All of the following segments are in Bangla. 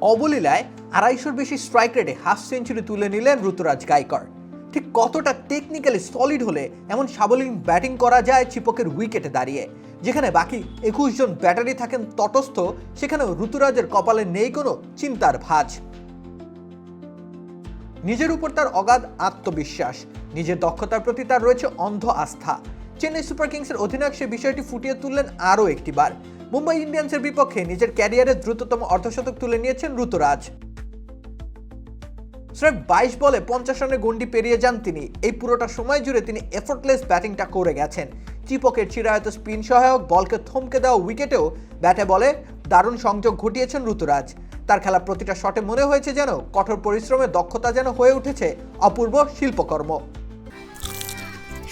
অবলীলায় আড়াইশোর বেশি স্ট্রাইক রেটে হাফ সেঞ্চুরি তুলে নিলেন ঋতুরাজ গায়কর ঠিক কতটা টেকনিক্যালি সলিড হলে এমন সাবলীন ব্যাটিং করা যায় চিপকের উইকেটে দাঁড়িয়ে? যেখানে বাকি একুশ জন ব্যাটারি থাকেন তটস্থ, সেখানেও ঋতুরাজের কপালে নেই কোনো চিন্তার ভাঁজ। নিজের উপর তার অগাধ আত্মবিশ্বাস, নিজের দক্ষতার প্রতি তার রয়েছে অন্ধ আস্থা। চেন্নাই সুপার কিংসের অধিনায়ক সে বিষয়টি ফুটিয়ে তুললেন আরও একটিবার। মুম্বাই ইন্ডিয়ান্সের বিপক্ষে নিজের ক্যারিয়ারের দ্রুততম অর্ধশতক তুলে নিয়েছেন ঋতুরাজ। স্রেফ বাইশ বলে পঞ্চাশ রানের গন্ডি পেরিয়ে যান তিনি। এই পুরোটা সময় জুড়ে তিনি এফোর্টলেস ব্যাটিংটা করে গেছেন। চিপকের চিরায়ত স্পিন সহায়ক, বলকে থমকে দেওয়া উইকেটেও ব্যাটে বলে দারুণ সংযোগ ঘটিয়েছেন ঋতুরাজ। তার খেলা প্রতিটা শটে মনে হয়েছে যেন কঠোর পরিশ্রমে দক্ষতা যেন হয়ে উঠেছে অপূর্ব শিল্পকর্ম।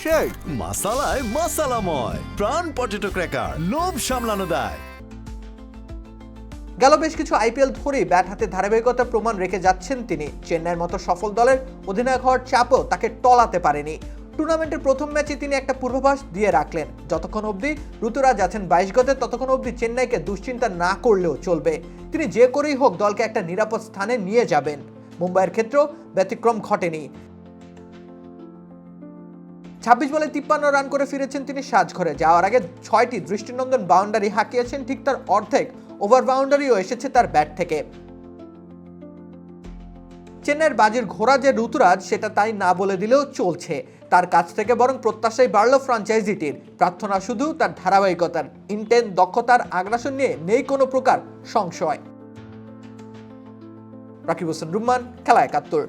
শেখ মাসালায় মাসালাময়, প্রাণ পটেটো ক্র্যাকার লোভ সামলানো দেয়। গেল বেশ কিছু আইপিএল ধরেই ব্যাট হাতে ধারাবাহিকতা প্রমাণ রেখে যাচ্ছেন তিনি। চেন্নাইয়ের মতো সফল দলের অধিনায়ক হওয়ার চাপও তাকে টলাতে পারেনি। টুর্নামেন্টের প্রথম ম্যাচে তিনি একটা পূর্বাভাস দিয়ে রাখলেন। যতক্ষণ অবধি ঋতুরাজ আছেন বাইশ গতে ততক্ষণ অবধি চেন্নাইকে দুশ্চিন্তা না করলেও চলবে। তিনি যে করেই হোক দলকে একটা নিরাপদ স্থানে নিয়ে যাবেন। মুম্বাইয়ের ক্ষেত্রেও ব্যতিক্রম ঘটেনি। ছাব্বিশ বলে তিপ্পান্ন রান করে ফিরেছেন তিনি সাজঘরে। যাওয়ার আগে ছয়টি দৃষ্টিনন্দন বাউন্ডারি হাঁকিয়েছেন, ঠিক তার অর্ধেক ওভার বাউন্ডারিও এসেছে তার ব্যাট থেকে। চেন্নাইয়ের বাজির ঘোড়া যে ঋতুরাজ, সেটা তাই না বলে দিলেও চলছে। তার কাছ থেকে বরং প্রত্যাশাই বাড়ল ফ্রাঞ্চাইজিটির। প্রার্থনা শুধু তার ধারাবাহিকতার। ইন্টেন দক্ষতার আগ্রাসন নিয়ে নেই কোনো প্রকার সংশয়। রাকিব হোসেন, রুম্মান, খেলা একাত্তর।